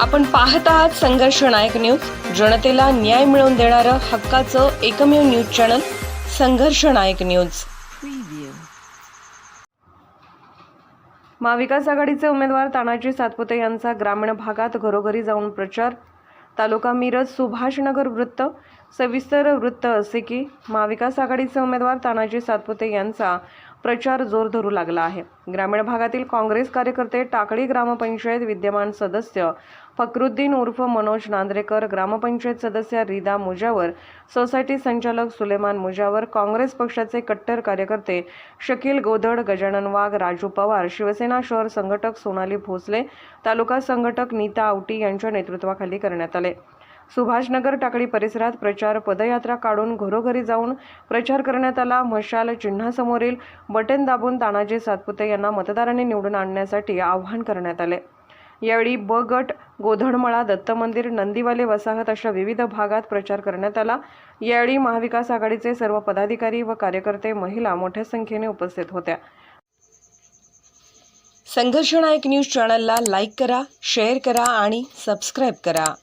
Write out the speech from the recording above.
आपण पाहत आहात संघर्ष नायक न्यूज. जनतेला न्याय मिळवून देणारं हक्काचं एकमेव न्यूज चॅनल संघर्ष नायक न्यूज. महाविकास आघाडीचे उमेदवार तानाजी सातपुते यांचा ग्रामीण भागात घरोघरी जाऊन प्रचार. तालुका मिरज सुभाषनगर वृत्त सविस्तर वृत्त असे की महाविकास आघाडीचे उमेदवार तानाजी सातपुते यांचा प्रचार जोर धरू लागला आहे. ग्रामीण भागातील काँग्रेस कार्यकर्ते टाकळी ग्रामपंचायत विद्यमान सदस्य फकरुद्दीन उर्फ मनोज नांद्रेकर ग्रामपंचायत सदस्य रिदा मुजावर सोसायटी संचालक सुलेमान मुजावर काँग्रेस पक्षाचे कट्टर कार्यकर्ते शकील गोदड गजानन वाघ राजू पवार शिवसेना शहर संघटक सोनाली भोसले तालुका संघटक नीता आवटी यांच्या नेतृत्वाखाली करण्यात आले. सुभाषनगर टाकळी परिसरात प्रचार पदयात्रा काढून घरोघरी जाऊन प्रचार करण्यात आला. मशाल चिन्हासमोरील बटन दाबून तानाजी सातपुते यांना मतदारांनी निवडून आणण्यासाठी आवाहन करण्यात आले. यावेळी ब गट गोधडमळा दत्त मंदिर नंदीवाले वसाहत अशा विविध भागात प्रचार करण्यात आला. यावेळी महाविकास आघाडीचे सर्व पदाधिकारी व कार्यकर्ते महिला मोठ्या संख्येने उपस्थित होत्या. संघर्षनायक न्यूज चॅनलला लाईक करा शेअर करा आणि सबस्क्राईब करा.